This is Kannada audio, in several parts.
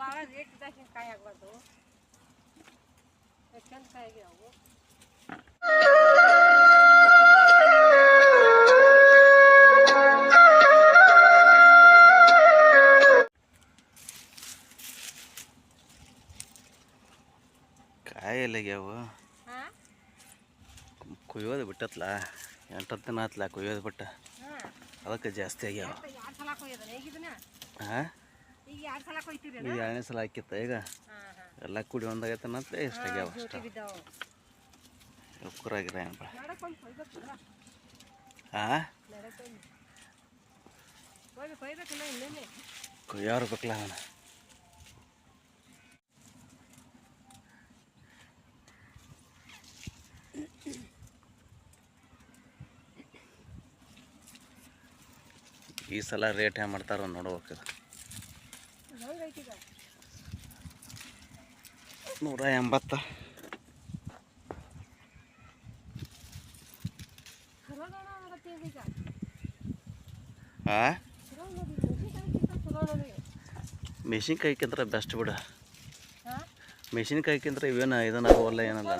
ಭಾಳ ರೇಟ್ ಇದ್ದಾಗ ಕಾಯಿ ಆಗ್ಬಾರ್ದು. ಚಂದ ಕಾಯಿಗೆ ಅವು? ಕುಯ್ಯೋದು ಬಿಟ್ಟತ್ಲ? ಎಂಟತ್ತು ದಿನ ಆತ್ಲ ಕುಯ್ಯೋದು ಬಿಟ್ಟ? ಅದಕ್ಕೆ ಜಾಸ್ತಿ ಆಗ್ಯಾವ. ಹಾಂ? ಈಗ ಎರಡು ಸಲ ಕೊಯ್ತೀರಿ ಇದು ಎರಡನೇ ಸಲ ಹಾಕಿತ್ತ. ಈಗ ಎಲ್ಲ ಕುಡಿ ಒಂದಾಗೈತನಂತ ಇಷ್ಟ ಆಗ್ಯಾವ ಅಷ್ಟ. ಉಕ್ಕರಾಗಿರ ನಡಕೊಂಡು ಕೊಯ್ಬೇಕಲ್ಲ? ಹಾಂ ಕುಯ್ಯೋರು ಬೇಕಲ್ಲ ಅವನ. ಈ ಸಲ ರೇಟ್ ಹೆಂಗೆ ಮಾಡ್ತಾರೋ ನೋಡ್ಬೇಕು ಹೆಂಗೈತಿ ಈಗ ನೂರ ಎಂಬತ್ತ ಚಲೋ ನೋಡ ಆಗತ್ತೆ ಈಗ ಹಾಂ ಚಲೋ ನೋಡಿ ಮೆಣಸಿನ್ಕಾಯಿ ಚಲೋ ಮೆಷಿನ್ ಮೆಣಸಿನ್ಕಾಯಿಕ್ಕಿಂತ ಬೆಸ್ಟ್ ಬಿಡು. ಮೆಣಸಿನ್ಕಾಯಿಕ್ಕಿಂತ ಇವೇನು ಹೋಗಲ್ಲ ಏನಲ್ಲ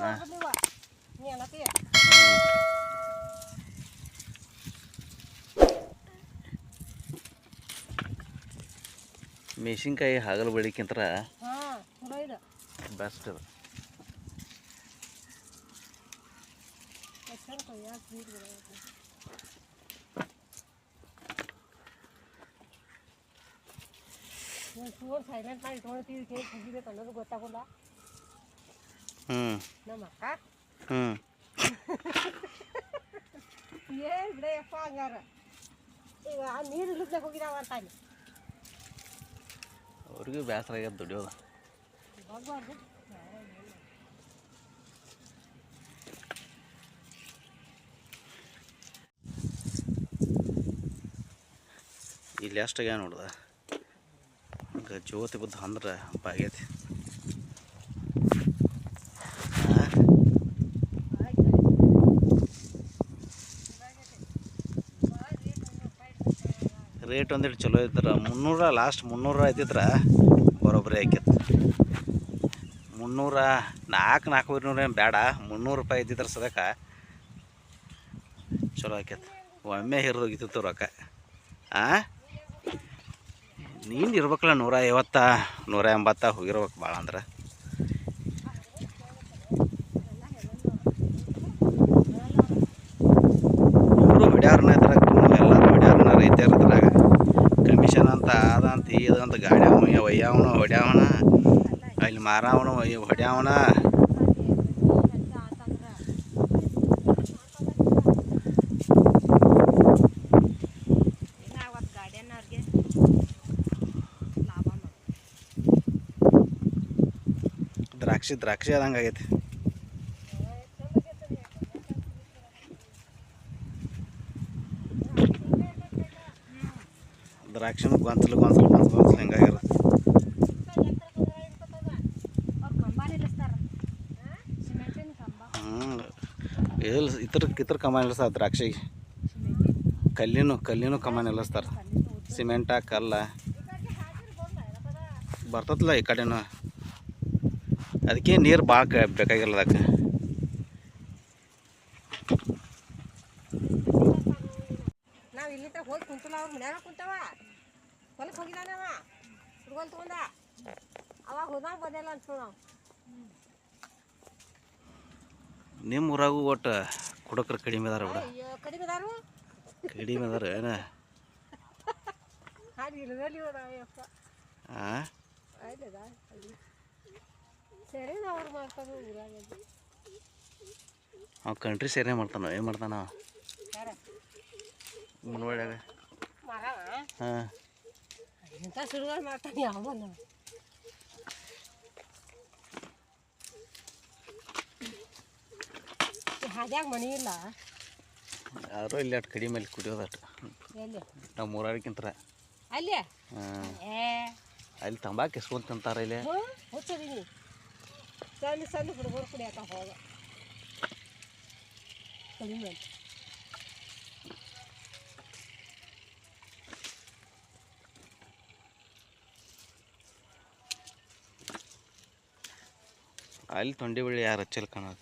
ಮೆಣಸಿನ್ಕಾಯಿ ಹಾಗಲು ಬೆಳಿಕ್ಕಿಂತ ಬೆಸ್ಟ್ ಇದು ಸೈಲೆಂಟ್ ಮಾಡಿ ಇಟ್ಕೊಳ್ತೀವಿ ಕೇಳಿ ಕುಗಿಬೇಕು ಅನ್ನೋದು ಗೊತ್ತಾಗಲ್ಲ ಹ್ಞೂ ನಮ್ಮ ಅಕ್ಕ ಹ್ಞೂ ಏನು ಹಂಗಾರ. ಈಗ ನೀರು ಇಲ್ಲದೆ ಹೋಗಿದಾವ ಅಂತಾನೆ ಅವ್ರಿಗೂ ಬೇಸರ ಆಗ್ಯದ ದುಡಿಯೋದು. ಇಲ್ಲಿ ಎಷ್ಟಾಗ್ಯ ನೋಡ್ದ? ಹಂಗೆ ಜ್ಯೋತಿ ಬುದ್ಧ ಅಂದ್ರೆ ಬಾಗೈತಿ ರೇಟ್ ಒಂದಿಟ್ಟು ಚಲೋ ಇದ್ರೆ. ಮುನ್ನೂರ ಲಾಸ್ಟ್ ಮುನ್ನೂರ ಐತಿದ್ರೆ. ಬರೋಬ್ಬರಿ ಆಕೈತಿ ಮುನ್ನೂರ ನಾಲ್ಕು ನೂರ ಏನು ಬೇಡ. ಮುನ್ನೂರು ರೂಪಾಯಿ ಇದ್ದಿದ್ರೆ ಸದಕ್ಕೆ ಚಲೋ ಆಕೈತೆ. ಒಮ್ಮೆ ಹಿರಿದೋಗಿತ್ತು ರೊಕ್ಕ. ಆ? ನೀನು ಇರ್ಬೇಕಲ್ಲ ನೂರ ಐವತ್ತ ನೂರ ಎಂಬತ್ತ ಹೋಗಿರ್ಬೇಕು ಭಾಳ ಅಂದ್ರೆ. ಇವರು ಹೊಡ್ಯಾರನ ಇದ್ರಾಗ ಎಲ್ಲರೂ ಹೊಡ್ಯಾರನ ರೈತರು ಇದ್ರಾಗ. ಕಮಿಷನ್ ಅಂತ, ಅದಂತ ಇದಂತ ಗಾಡಿ ಅವನು ಒಯ್ಯಾವನ ಹೊಡ್ಯಾವನ. ಅಲ್ಲಿ ಮಾರಾವನ ಹೊಡ್ಯಾವನ? ದ್ರಾಕ್ಷಿ ದ್ರಾಕ್ಷಿ ಆದಂಗೆ ಆಗೈತೆ. ದ್ರಾಕ್ಷಿನೂ ಗೊಂಚಲು ಗೊಂಚಲು ಗೊಂಚಲು ಗೊಂಚಲು ಹಿಂಗಾಗಿರುತ್ತೆ. ಇಲ್ಲ ಇತರ ಇತರ ಕಮಾನ್ ಇಳಿಸ್ತಾರೆ ದ್ರಾಕ್ಷಿಗೆ ಕಲ್ಲಿನೂ ಕಲ್ಲಿನೂ ಕಮಾನ್ ಇಳಿಸ್ತಾರೆ ಸಿಮೆಂಟ ಕಲ್ಲ. ಬರ್ತದಲ್ಲ ಈ ಕಡೆನೂ. ಅದಕ್ಕೆ ನೀರು ಭಾಳ ಬೇಕಾಗಿಲ್ಲ ಅದಕ್ಕೆ. ಅವಾಗ ಹೋದಾಗ ಬಂದಿಲ್ಲ ಅಂತ ನಾವು. ನಿಮ್ಮ ಊರಾಗೂ ಒಟ್ಟು ಕುಡಕ್ರು ಕಡಿಮೆ ಅದಾರ ಬಿಡ. ಕಡಿಮೆ ಅದಾರು? ಏನ? ಅವ ಕಂಟ್ರಿ ಸೇರೇ ಮಾಡ್ತಾನ? ಏನು ಮಾಡ್ತಾನ? ಮುನ್ವಾಡ್ಯಾಗ ಹಾ. ಇಂತ ಮುನ್ವಳ್ಯಾಗ ಮಾಡ್ತಾನೆ ಹಾಂ ಹಾದ್ಯಾಗ ಮನಿ ಇಲ್ಲ ಯಾರೋ ಇಲ್ಲಿ ಅಟ್ ಕಡಿಮೆ ಅಲ್ಲಿ ಕುಡಿಯೋದು ಅಷ್ಟು ಎಲ್ಲಿ ಅಲ್ಲಿ? ಹಾಂ. ಏ. ಅಲ್ಲಿ ತಂಬಾಕು ಎಸ್ಕೊಂತ ತಿಂತಾರ ಇಲ್ಲಿ. ಹುಚ್ಚದೀನಿ. ಸಣ್ಣ ಸಣ್ಣ ಹುಡುಗರು ಕುಡಿಯಕ ಹೋಗ. ಕಡಿಮೆ ಅಂತ ಅಲ್ಲಿ ತೊಂಡಿ ಬಳ್ಳಿ ಯಾರು ಹಚ್ಚಲ್ ಕಾಣೋದು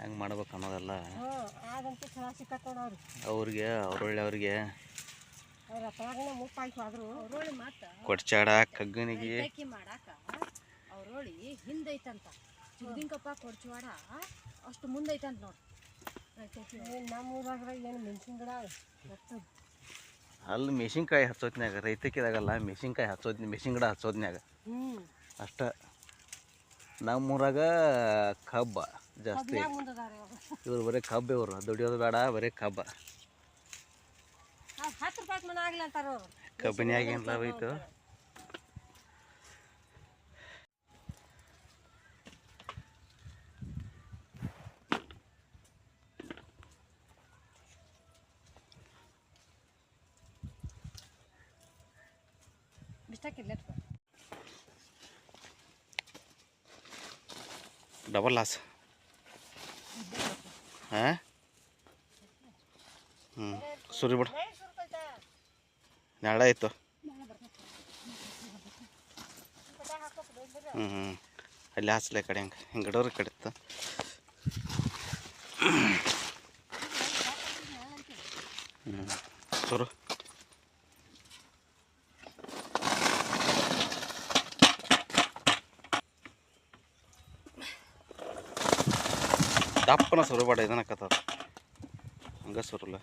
ಹೆಂಗೆ ಮಾಡ್ಬೇಕು ಅನ್ನೋದೆಲ್ಲ ಚೆನ್ನಾಗಿ ಅವ್ರಿಗೆ ಅವ್ರೊಳ್ಳೆ ಅವ್ರಿಗೆ ಅವ್ರ ಆದ್ರು. ಅವ್ರೋಳಿ ಮಾತ. ಕೊಡ್ಚಾಡ ಕಗ್ಗನಿಗೆ. ರೈತಾಕಿ ಮಾಡಾಕ ಅವ್ರೋಳಿ ಹಿಂದೈತಂತ. ಚಿಗ್ದಿಂಕಪ್ಪ ಕೊಡ್ಚವಾಡ ಅಷ್ಟು ಮುಂದೈತಂತ ನೋಡಿ. ಏನು ನಮ್ಮ ಊರಾಗ್ರ ಏನು ಮೆಣಸಿನ ಗಿಡ ಒಟ್ಟು ಅಲ್ಲಿ ಮೆಣಸಿನ್ಕಾಯಿ ಹಚ್ಚೋದ್ನಾಗ ರೈತಕ್ಕಿದಾಗಲ್ಲ ಮೆಣಸಿನ್ಕಾಯಿ ಹಚ್ಚೋದ್ ಮೆಣಸಿನ ಗಿಡ ಹಚ್ಚೋದ್ನಾಗ ಅಷ್ಟ. ನಮ್ಮೂರಾಗ ಕಬ್ಬ. ಜಾಸ್ತಿ ಇವ್ರು ಬರೀ ಕಬ್ಬೆ ಇವರು. ದುಡಿಯೋದು ಬೇಡ ಬರೀ ಕಬ್ಬ. ಕಬ್ಬಿನಾಗ ಏನು ಲಾಭ ಐತು ಡಬಲ್ ಲಾಸ್ ಹಾಂ? ಹ್ಞೂ ಸುರಿ ಬಿಡು. ನಾಳೆ ಆಯಿತು. ಹ್ಞೂ ಹ್ಞೂ ಅಲ್ಲಿ ಹಾಸ್ಲೆ ಕಡೆ ಹಂಗೆ. ಹಿಂಗೆ ಗಿಡೋರ ಕಡೆ ಇತ್ತು. ಹ್ಞೂ ಸುರು. ದಪ್ಪನ ಸುರು ಬೇಡ ಇದನ್ನ ಕತ್ತ ಹಂಗೆ ಸುರಲ್ಲ